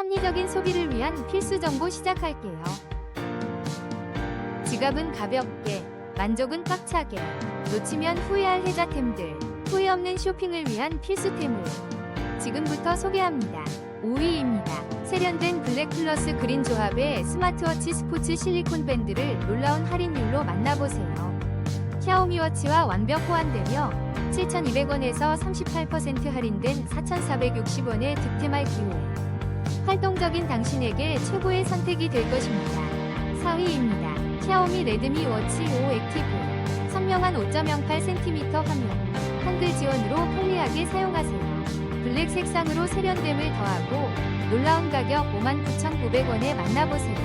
합리적인 소비를 위한 필수 정보 시작할게요. 지갑은 가볍게, 만족은 꽉차게, 놓치면 후회할 혜자템들, 후회 없는 쇼핑을 위한 필수템을 지금부터 소개합니다. 5위입니다. 세련된 블랙 플러스 그린 조합의 스마트워치 스포츠 실리콘 밴드를 놀라운 할인율로 만나보세요. 샤오미워치와 완벽 호환되며 7,200원에서 38% 할인된 4,460원의 득템할 기회. 활동적인 당신에게 최고의 선택이 될 것입니다. 4위입니다. 샤오미 레드미 워치 5 액티브. 선명한 5.08cm 화면. 한글 지원으로 편리하게 사용하세요. 블랙 색상으로 세련됨을 더하고 놀라운 가격 59,900원에 만나보세요.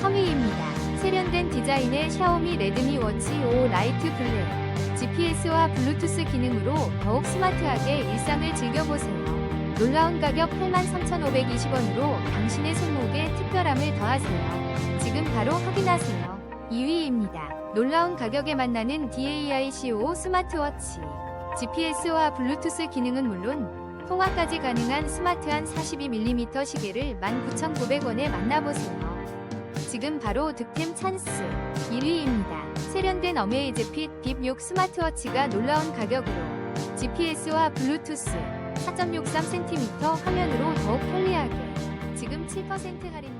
3위입니다. 세련된 디자인의 샤오미 레드미 워치 5 라이트 블랙. GPS와 블루투스 기능으로 더욱 스마트하게 일상을 즐겨보세요. 놀라운 가격 83,520원으로 당신의 손목에 특별함을 더하세요. 지금 바로 확인하세요. 2위입니다. 놀라운 가격에 만나는 DAI-C5 스마트워치. GPS와 블루투스 기능은 물론 통화까지 가능한 스마트한 42mm 시계를 19,900원에 만나보세요. 지금 바로 득템 찬스 1위입니다. 세련된 어메이즈 핏 빕6 스마트워치가 놀라운 가격으로 GPS와 블루투스 4.63cm 화면으로 더욱 편리하게. 지금 7% 할인된 11...